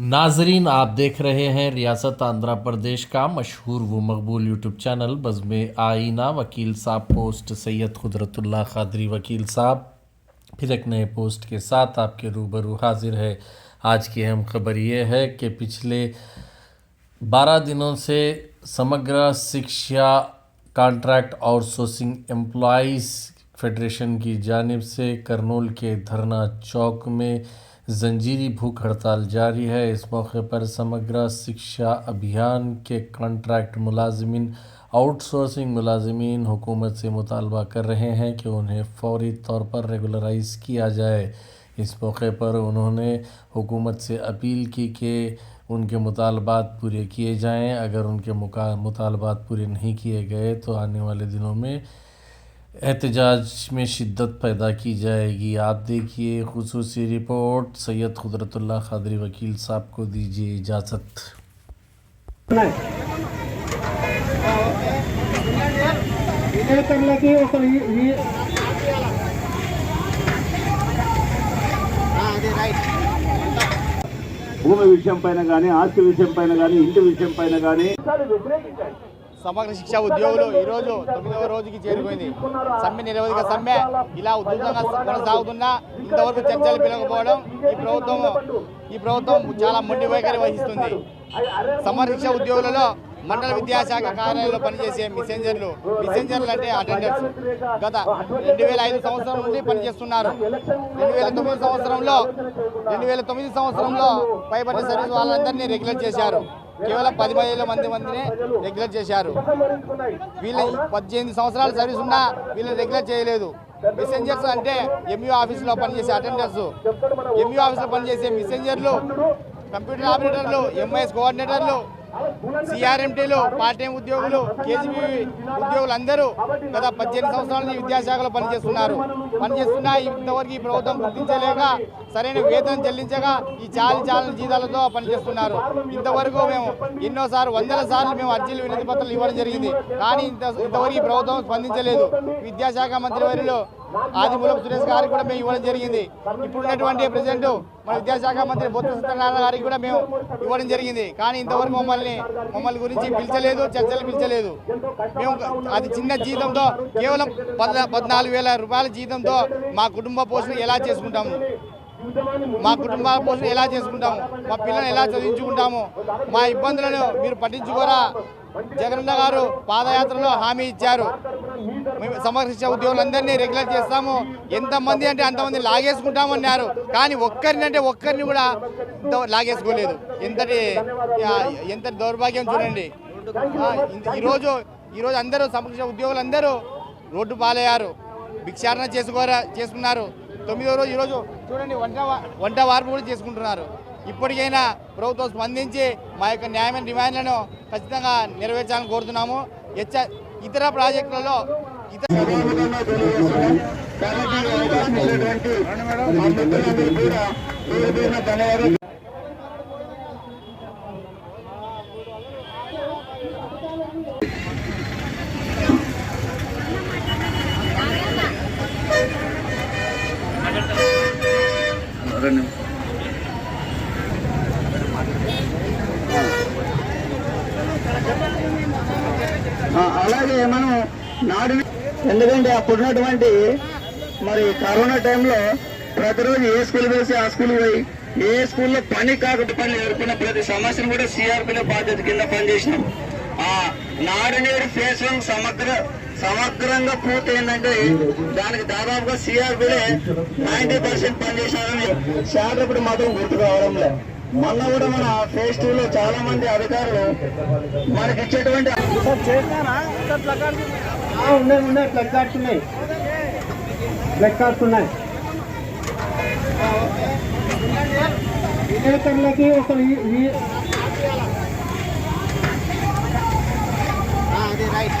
ناظرین، آپ دیکھ رہے ہیں ریاست آندھرا پردیش کا مشہور و مقبول یوٹیوب چینل بزم آئینہ، وکیل صاحب پوسٹ، سید قدرت اللہ قادری وکیل صاحب۔ پھر ایک نئے پوسٹ کے ساتھ آپ کے روبرو حاضر ہے۔ آج کی اہم خبر یہ ہے کہ پچھلے بارہ دنوں سے سمگرہ سکشا کانٹریکٹ آؤٹ سورسنگ امپلائیز فیڈریشن کی جانب سے کرنول کے دھرنا چوک میں زنجیری بھوک ہڑتال جاری ہے۔ اس موقع پر سمگرا سکشا ابھیان کے کانٹریکٹ ملازمین، آؤٹ سورسنگ ملازمین حکومت سے مطالبہ کر رہے ہیں کہ انہیں فوری طور پر ریگولرائز کیا جائے۔ اس موقع پر انہوں نے حکومت سے اپیل کی کہ ان کے مطالبات پورے کیے جائیں۔ اگر ان کے مطالبات پورے نہیں کیے گئے تو آنے والے دنوں میں احتجاج میں شدت پیدا کی جائے گی۔ آپ دیکھیے خصوصی رپورٹ۔ سید قدرت اللہ قادری وکیل صاحب کو دیجیے اجازت۔ భూమి విషయం పైన కానీ ఆస్తి విషయం పైన కానీ ఇంటి విషయం పైన కానీ వ్యతిరేకించండి సమగ్ర శిక్ష ఉద్యోగులు ఈ రోజు తొమ్మిదవ రోజుకి చేరుకుంది. సమ్మె నిరవధిక సమ్మె. ఇలా ఉధృతంగా కొనసాగుతున్నా ఇంతవరకు చర్చలు పిలవకపోవడం ఈ ప్రభుత్వం ఈ ప్రభుత్వం చాలా మొండి వైఖరి వహిస్తుంది. సమగ్ర శిక్ష ఉద్యోగులలో మండల విద్యాశాఖ కార్యాలయంలో పనిచేసే మిసెంజర్లు మిసెంజర్లు అంటే అటెండర్స్. గత రెండు వేల ఐదు సంవత్సరం నుండి పనిచేస్తున్నారు. రెండు వేల తొమ్మిది సంవత్సరంలో రెండు వేల తొమ్మిది సంవత్సరంలో పైబడిన సర్వీస్ వాళ్ళందరినీ రెగ్యులర్ చేశారు. కేవలం పది పదిహేను మంది మందినే రెగ్యులర్ చేశారు. వీళ్ళ పద్దెనిమిది సంవత్సరాల సర్వీస్ ఉన్నా వీళ్ళని రెగ్యులర్ చేయలేదు. మెసెంజర్స్ అంటే ఎంయూ ఆఫీసులో పనిచేసే అటెండర్స్ ఎంయూ ఆఫీసులో పనిచేసే మెసెంజర్లు కంప్యూటర్ ఆపరేటర్లు ఎంఐఎస్ కోఆర్డినేటర్లు సిఆర్ఎంటీలు పార్ట్ టైం ఉద్యోగులు కేజీబీ ఉద్యోగులు అందరూ గత పద్దెనిమిది సంవత్సరాల నుంచి విద్యాశాఖలో పనిచేస్తున్నారు. పనిచేస్తున్నా ఇంతవరకు ఈ ప్రభుత్వం గుర్తించలేక సరైన వేతనం చెల్లించగా ఈ చాలి చాలని జీతాలతో పనిచేస్తున్నారు. ఇంతవరకు మేము ఎన్నోసార్లు వందల సార్లు మేము అర్జీలు వినతి పత్రాలు ఇవ్వడం జరిగింది. కానీ ఇంత ఇంతవరకు ఈ ప్రభుత్వం స్పందించలేదు. విద్యాశాఖ మంత్రి వారిలో ఆదిమూలపు సురేష్ గారికి కూడా మేము ఇవ్వడం జరిగింది. ఇప్పుడున్నటువంటి ప్రజెంట్ మన విద్యాశాఖ మంత్రి బొత్స సత్యనారాయణ గారికి కూడా మేము ఇవ్వడం జరిగింది. కానీ ఇంతవరకు మమ్మల్ని మమ్మల్ని గురించి పిలిచలేదు చర్చలు పిలిచలేదు. మేము అది చిన్న జీతంతో కేవలం పద్ పద్నాలుగు వేల రూపాయల జీతంతో మా కుటుంబ పోషణ ఎలా చేసుకుంటాము? మా కుటుంబ పోషణ ఎలా చేసుకుంటాము? మా పిల్లల్ని ఎలా చదివించుకుంటాము? మా ఇబ్బందులను మీరు పట్టించుకోరా? జగనన్న గారు పాదయాత్రలో హామీ ఇచ్చారు. మేము సమరశిక్ష ఉద్యోగులందరినీ రెగ్యులర్ చేస్తాము. ఎంతమంది అంటే అంతమంది లాగేసుకుంటామన్నారు కానీ ఒక్కరిని అంటే ఒక్కరిని కూడా లాగేసుకోలేదు. ఎంతటి ఎంతటి ఎంత దౌర్భాగ్యం చూడండి. ఈరోజు ఈరోజు అందరూ సమర్శించే ఉద్యోగులందరూ రోడ్డు పాలయ్యారు. భిక్షాటన చేసుకోరా చేసుకున్నారు. తొమ్మిదో రోజు ఈరోజు చూడండి వంట వంట వార్పు కూడా చేసుకుంటున్నారు. ఇప్పటికైనా ప్రభుత్వం స్పందించి మా యొక్క న్యాయమైన డిమాండ్లను ఖచ్చితంగా నెరవేర్చాలని కోరుతున్నాము. హెచ్చ ఇతర ప్రాజెక్టులలో ఇతర కాబట్టి ఈ అవకాశం ఇచ్చినటువంటి మా మిత్రులందరూ కూడా పేరు పేరున ధన్యవాదాలు ఆ, అలాగే మనం నాడు ఎందుకంటే అప్పుడున్నటువంటి మరి కరోనా టైంలో ప్రతిరోజు ఏ స్కూల్ వేసి ఆ స్కూల్ పోయి ఏ స్కూల్లో పని కాకపోతే పని ఎదుర్కొన్న ప్రతి సమస్యను కూడా సిఆర్పిలో బాధ్యత కింద పనిచేసినాం. ఆ నాడు నేడు ఫేస్ వన్ సమగ్ర సమగ్రంగా పూర్తయిందంటే దానికి దాదాపుగా సిఆర్పిలే నైన్టీ పర్సెంట్ పనిచేసినారని ఇప్పుడు మాత్రం గుర్తు కావడం లేదు మొన్న కూడా మన ఫేస్ టూ లో చాలా మంది అధికారులు మనకి ఇచ్చేటువంటి ఆ, ఉన్నాయి ఉన్నాయి. ప్లగ్ కార్డ్స్ ఉన్నాయి. ప్లగ్ కార్డ్స్ ఉన్నాయి విలేకరులకి ఒక రైట్.